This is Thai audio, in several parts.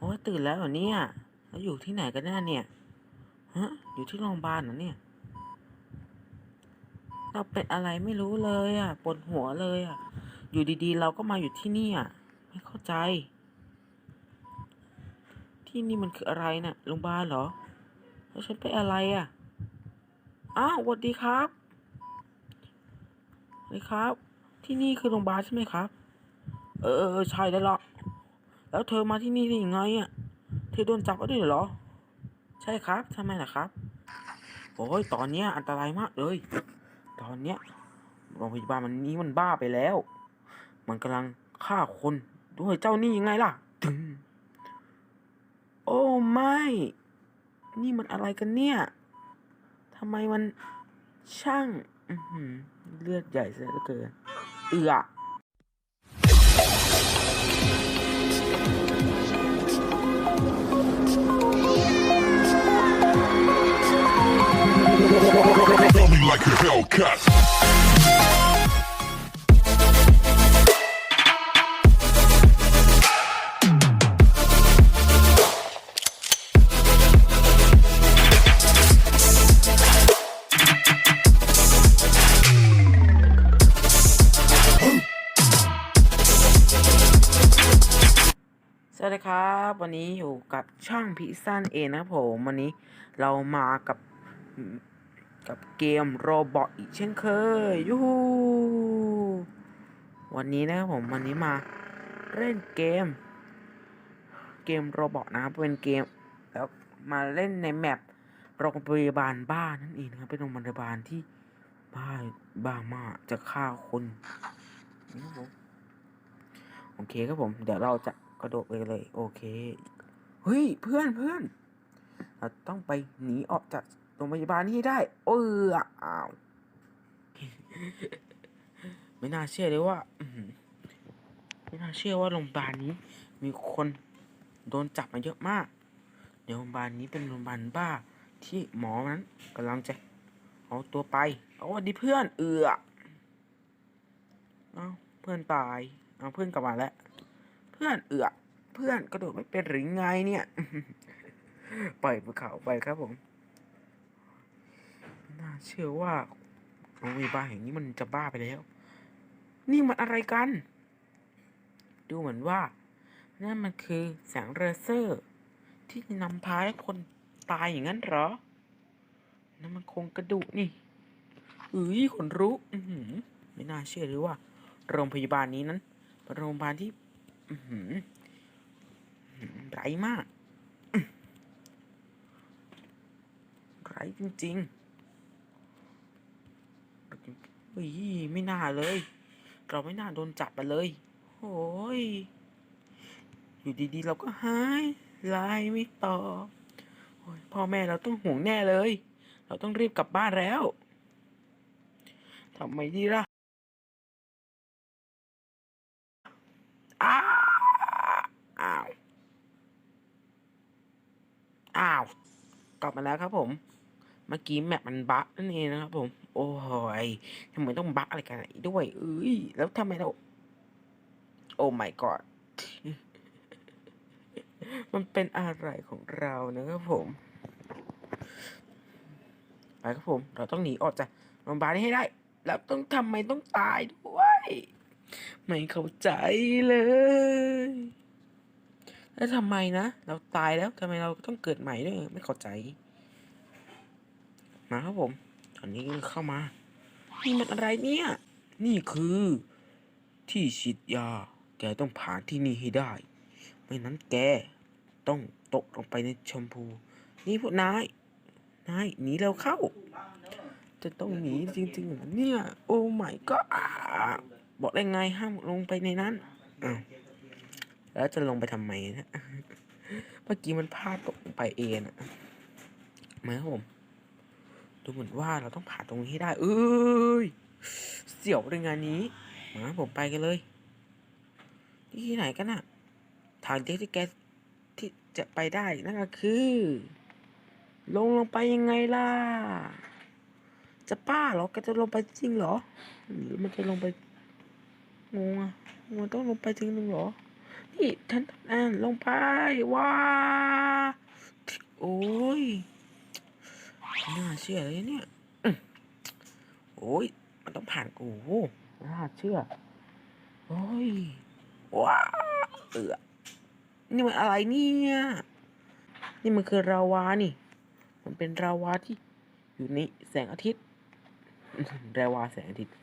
โอ้ตื่นแล้วเหรอเนี่ยแล้วอยู่ที่ไหนกันแน่เนี่ยฮะอยู่ที่โรงพยาบาลเหรอเนี่ย เราเป็นอะไรไม่รู้เลยอะปวดหัวเลยอะ อยู่ดีๆ เราก็มาอยู่ที่นี่อะไม่เข้าใจ ที่นี่มันคืออะไรน่ะโรงพยาบาลเหรอ แล้วฉันเป็นอะไรอะ อ้าวสวัสดีครับสวัสดีครับ ที่นี่คือโรงพยาบาลใช่ไหมครับ เออเออเออใช่แล้วล่ะ แล้วเธอมาที่นี่ได้ยังไงอะ เธอโดนจับแล้วด้วยเหรอ ใช่ครับทำไมล่ะครับ โอ้ย ตอนเนี้ยอันตรายมากเลย ตอนเนี้ยโรงพยาบาลมันนี้มันบ้าไปแล้ว มันกำลังฆ่าคนด้วยเจ้านี่ยังไงล่ะตึง โอ้ไม่ นี่มันอะไรกันเนี่ยทำไมมันช่างอืเลือดใหญ่เสียเหลือเกิน เอือ Tell me like a Hellcat. สวัสดีครับ วันนี้อยู่กับช่างพิซซ่นเองนะครับผม วันนี้เรามากับ กับเกมโรบอทอีกเช่นเคยยูฮูวันนี้นะครับผมวันนี้มาเล่นเกม เกมโรบอทนะครับเป็นเกมแล้วมาเล่นในแมปโรงพยาบาลบ้านนั่นเองนะครับเป็นโรงพยาบาลที่บ้าบ้ามากจะฆ่าคนนี่ครับผมโอเคครับผม เดี๋ยวเราจะกระโดดไปเลย โอเคเฮ้ยเพื่อนเพื่อนเราต้องไปหนีออกจาก รงพยาบาลนี้ได้ เอออ้าวไม่น่าเชื่อเลยว่าไม่น่าเชื่อว่าโรงพยาบาลนี้ มีคนโดนจับมาเยอะมากเดี๋ยวโรงพยาบาลนี้เป็นโรงพยาบาลบ้า ที่หมอนั้นกำลังจะเอาตัวไปเอาวัดีเพื่อน เอือเอาเพื่อนตายเอาเพื่อนกลับมาแล้วเพื่อนเอือเพื่อนกระโดดไม่เป็นหรือไงเนี่ย ปล่อยภูเขาไปครับผม น่าเชื่อว่าโรงพยาบาลแห่งนี้มันจะบ้าไปแล้ว นี่มันอะไรกัน ดูเหมือนว่า นั่นมันคือแสงเลเซอร์ ที่นำพาให้คนตายอย่างนั้นเหรอ นั่นมันคงกระดูกนี่เอ้ยขนรู้อื้อหือไม่น่าเชื่อเลยว่า โรงพยาบาลนี้นั้นเป็นโรงพยาบาลที่ อื้อหืออื้อหือไรมาก ไรจริง ๆ เฮ้ยไม่น่าเลย เราไม่น่าโดนจับมาเลยโอ้ยอยู่ดีๆ เราก็หายไลน์ไม่ตอบโอ้ยพ่อแม่เราต้องห่วงแน่เลย เราต้องรีบกลับบ้านแล้วทำไมดีล่ะอ้าวอ้าวอ้าวกลับมาแล้วครับผม เมื่อกี้แมปมันบั๊กนั่นเองนะครับผม โอ้ยทำไมต้องบั๊กอะไรกันด้วยเอ้ยแล้วทำไมเรา โอ้ my god มันเป็นอะไรของเรานะครับผม ไปครับผม เราต้องหนีออกจากโรงพยาบาลนี้ให้ได้ แล้วต้องทำไมต้องตายด้วย ไม่เข้าใจเลย แล้วทำไมนะ เราตายแล้วทำไมเราต้องเกิดใหม่ด้วย ไม่เข้าใจ มาครับผม ตอนนี้เข้ามา นี่มันอะไรเนี่ย นี่คือ ที่ฉีดยา แกต้องผ่านที่นี่ให้ได้ ไม่นั้นแกต้องตกลงไปในชมพู นี่พวกนาย นายหนีเร็วเข้า จะต้องหนีจริงๆเหรอเนี่ย โอ้ไม่ก็บอกได้ไงห้ามลงไปในนั้นอ้าวแล้วจะลงไปทำไมนะ เมื่อกี้มันพลาดตกลงไปเองอะมาครับผม ดูเหมือนว่าเราต้องผ่านตรงนี้ให้ได้เอ้ยเสี่ยวในงานนี้มาผมไปกันเลยที่ไหนกันอะทางเดียวที่แกที่จะไปได้นั่นก็คือ ลงลงไปยังไงล่ะ จะป้าเหรอแกจะลงไปจริงเหรอหรือมันจะลงไปงงอะมันต้องลงไปจริงหรือเหรอนี่ท่านอ่านลงไปว้าโอ้ย น่าเชื่อเลยเนี่ยอื้อโอ้ย มันต้องผ่านกูโอ้ไม่น่าเชื่อ โอ้ย ว้าเอือนี่มันอะไรเนี่ย นี่มันคือราวานี่ มันเป็นราวาที่ อยู่ในแสงอาทิตย์ราวาแสงอาทิตย์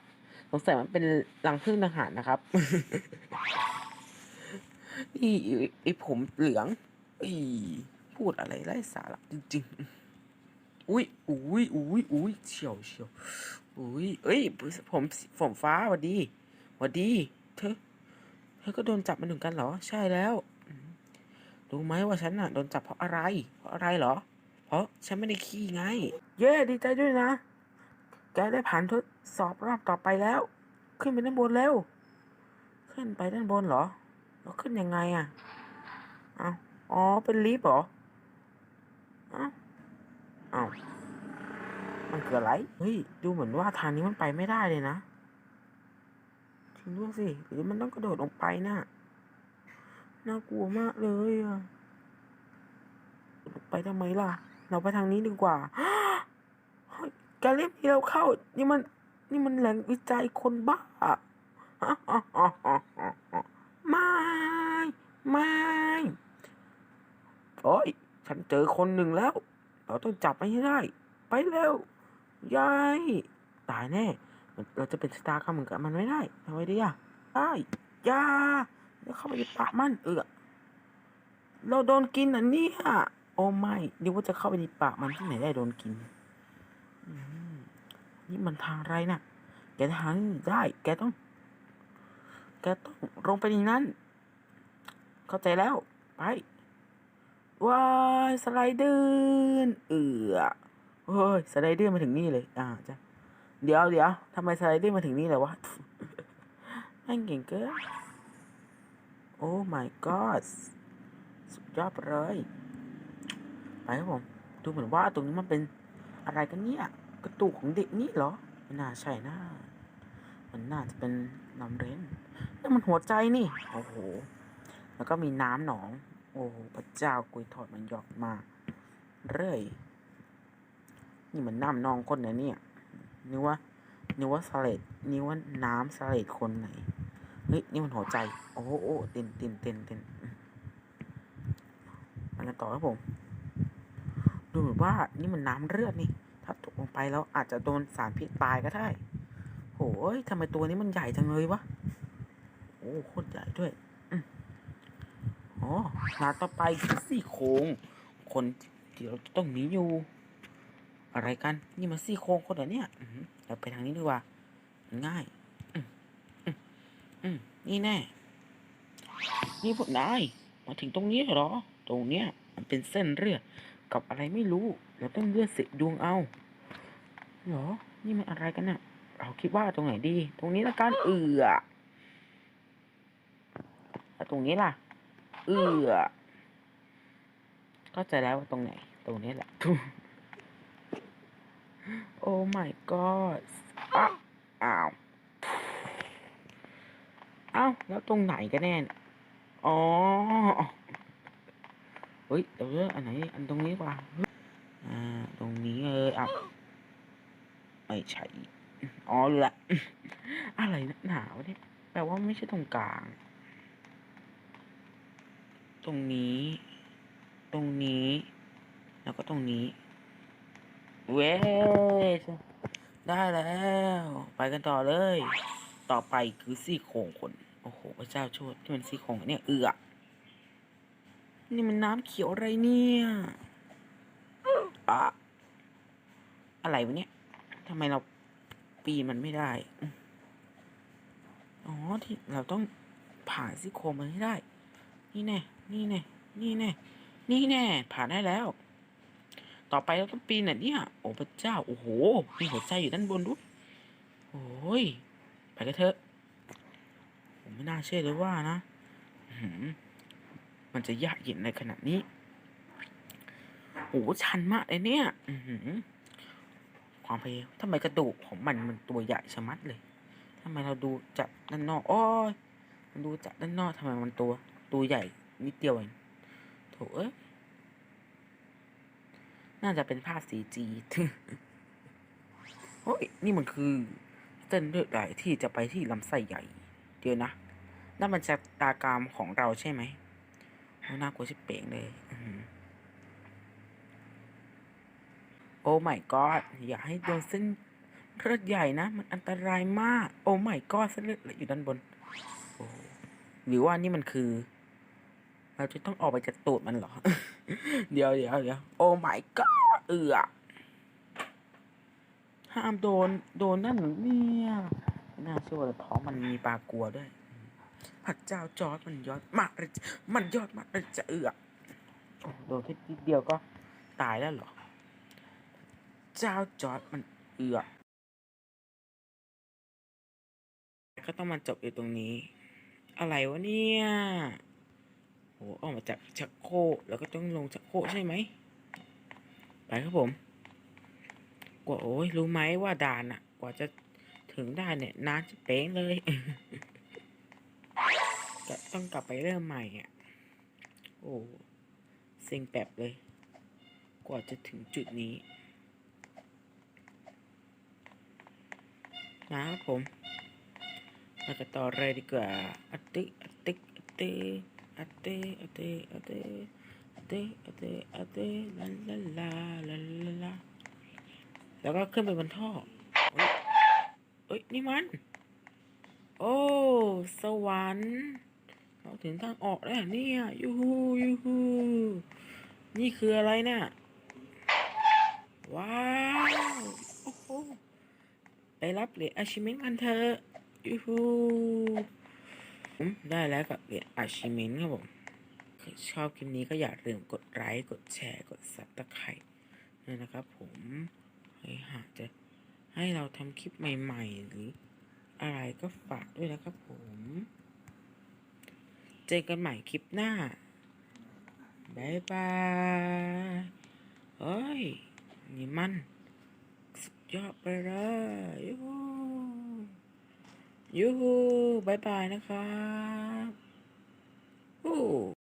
สงสัยมันเป็นรังผึ้งทหารนะครับ นี่ไอ้ไอ้ผมเหลืองอีพูดอะไรไร้สาระจริง ๆ อุ้ยอุ้ยอุ้ยอุ้ยเฉียวเฉียวอุ้ยเอ้ยผมผมฟ้าหวัดดีหวัดดีเธอเธอก็โดนจับมาหมือนกันเหรอ ใช่แล้วรู้ไหมว่าฉันน่ะโดนจับเพราะอะไร เพราะอะไรเหรอ เพราะฉันไม่ได้ขี้ไง เย้ดีใจด้วยนะ แกได้ผ่านทดสอบรอบต่อไปแล้ว ขึ้นไปด้านบนเร็วขึ้นไปด้านบนเหรอ แล้วขึ้นยังไงอะ เอาอ๋อ เป็นลิฟต์เหรออ้า อ้าวมันคืออะไร เฮ้ย ดูเหมือนว่าทางนี้มันไปไม่ได้เลยนะจริงด้วยสิ หรือมันต้องกระโดดลงไปน่ะ น่ากลัวมากเลยอะไปทำไมล่ะ เราไปทางนี้ดีกว่าเฮ้ยแกเรียกเราเข้า นี่มัน นี่มันแหล่งวิจัยคนบ้าไม่ไม่โอ้ย ฉันเจอคนหนึ่งแล้ว เราต้องจับมันให้ได้ ไปเร็วยายตายแน่ เราจะเป็นสตาร์ข้าเหมือนกับมันไม่ได้ทำไมดีอะได้ยาแล้วเข้าไปในปากมันเออเราโดนกินอะเนี่ยโอ้ไม่นึกว่าจะเข้าไปในปากมันที่ไหนได้โดนกินนี่มันทางไรน่ะ แกทางได้ แกต้อง แกต้องลงไปในนั้น เข้าใจแล้ว ไป ว้ายสไลเดอร์เอือเฮ้ยสไลเดอร์มาถึงนี่เลย อ่าจ้ะเดี๋ยวเดี๋ยวทำไมสไลเดอร์มาถึงนี่เลยวะแม่งเก่งเกินโอ้ my god สุดยอดไปเลย ไปครับผม ดูเหมือนว่าตรงนี้มันเป็นอะไรกันเนี่ย กระตุกของเด็กนี่เหรอไม่น่าใช่นะมันน่าจะเป็นน้ำเรนนั่นมันหัวใจนี่ โอ้โห แล้วก็มีน้ำหนอง อ้พระเจ้ากุยทอดมันหยอดมาเรื่อยนี่มันน้ำนองคนไหนเนี่ยนึกว่านึกว่าสเลดนึกว่าน้ำสเลดคนไหนเฮ้ยนี่มันหัวใจ โอ้โอ้เต้นเต้นเต้นเต้นมันกันต่อครับผม ดูเหมือนว่านี่มันน้ำเลือดนี่ ถ้าตกลงไปแล้วอาจจะโดนสารพิษตายก็ได้โอ้ยทำไมตัวนี้มันใหญ่จังเลยวะ โอ้โคตรใหญ่ด้วย อ๋อหนาต่อไปคือซี่โครงคนที่เราจะต้องหนีอยู่ อะไรกัน นี่มันซี่โครงคนเหรอเนี่ยเราไปทางนี้ดีกว่า ง่าย อืมนี่แน่ นี่พวกนายมาถึงตรงนี้เหรอ ตรงเนี้ย มันเป็นเส้นเลือกับอะไรไม่รู้ เราต้องเลือดสิดวงเอาเหรอ นี่มันอะไรกันน่ะเราคิดว่าตรงไหนดี ตรงนี้ละกันเอือแล้วตรงนี้ล่ะ เอือก็จแล้วว่าตรงไหน ตรงนี้แหละโอ้ my god อ้าวอ้าวแล้วตรงไหนกันแน่นอ๋อ เฮ้ยเดี๋ยวเลือกอันไหน อันตรงนี้กว่า อ่า ตรงนี้เอออะไม่ใช่ อ๋อละ อะไรนักหนาวเนี่ย แปลว่าไม่ใช่ตรงกลาง ตรงนี้ ตรงนี้ แล้วก็ตรงนี้ เว้ยได้แล้ว ไปกันต่อเลย ต่อไปคือซี่โครงคน โอ้โหพระเจ้าช่วยที่มันซี่โครงเนี่ยเอือนี่มันน้ำเขียวอะไรเนี่ยอะอะไรวะเนี่ยทำไมเราปีนมันไม่ได้ อ๋อที่เราต้องผ่านซี่โครงมันให้ได้ นี่แน่ นี่แน่นี่แน่นี่แน่ ผ่านได้แล้ว ต่อไปเราต้องปีนน่ะเนี่ย โอ้พระเจ้า โอ้โห มีหัวใจอยู่ด้านบนด้วยโอ้ย ไปกันเถอะ ผมไม่น่าเชื่อเลยว่านะมันจะยากเย็นในขนาดนี้ โอ้ชันมากเลยเนี่ย อือหือความพยายามทำไมกระดูกของมันมันตัวใหญ่ชะมัดเลยทำไมเราดูจากด้านนอก โอ้ยมันดูจากด้านนอกทำไมมันตัวตัวใหญ่ นิดเดียวเองโถเอ้ยน่าจะเป็นภาพสีจีเฮ้ย นี่มันคือ เส้นเลือดไหลที่จะไปที่ลำไส้ใหญ่ เดี๋ยวนะนั่นมันจะตากรามของเราใช่ไหมโอ้น่ากลัวชิบเป่งเลยอื้อหือโอ้ my god อย่าให้โดนเส้นเลือดใหญ่นะ มันอันตรายมาก โอ้ my god เส้นเลือดอยู่ด้านบน หรือว่านี่มันคือ เราจะต้องออกไปจากตูดมันเหรอ เดี๋ยวเดี๋ยวเดี๋ยวโอ้ my god เอือห้ามโดน โดนนั่นเนี่ยน่าเชื่อว่าท้องมันมีปลากลัวด้วยพระเจ้าจอร์ดมันยอดมากเลยมันยอดมากเลยจะเอือโอ้โดนแค่นิดเดียวก็ตายแล้วเหรอ เจ้าจอร์ดมันเอือก็ต้องมาจบอยู่ตรงนี้ อะไรวะเนี่ย โหออกมาจากชักโครกแล้วก็ต้องลงชักโครกใช่ไหม ไปครับผม กว่าโอ้ยรู้ไหมว่าด่านอะกว่าจะถึงได่านเนี่ยนานจะเป้งเลย จะต้องกลับไปเริ่มใหม่อะโอ้เซ็งแปบเลย กว่าจะถึงจุดนี้ นะครับผมมากันต่อเลยดีกว่าอติอติอตติ อัตติอัตติอัตติอัตติอัตติอัตติลาลาลาลาลาลาแล้วก็ขึ้นไปบนท่อเอ้ย นี่มัน โอ้ สวรรค์ เราถึงทางออกแล้วเนี่ยยูฮูยูฮูนี่คืออะไรเนี่ยว้าว โอ้โห ไปรับเหรียญอาชิเมนกันเถอะยูฮู ได้แล้วกับเหรียญอาชิเมนครับผมชอบคลิปนี้ก็อย่าลืมกดไลค์กดแชร์กดซับตะไคร่ด้วยนะครับผมให้หากจะให้เราทำคลิปใหม่ๆ หรืออะไรก็ฝากด้วยนะครับผม เจอกันใหม่คลิปหน้าบายบายเฮ้ย นี่มัน สุดยอดไปเลย ยูฮูบายบายนะครับโอ้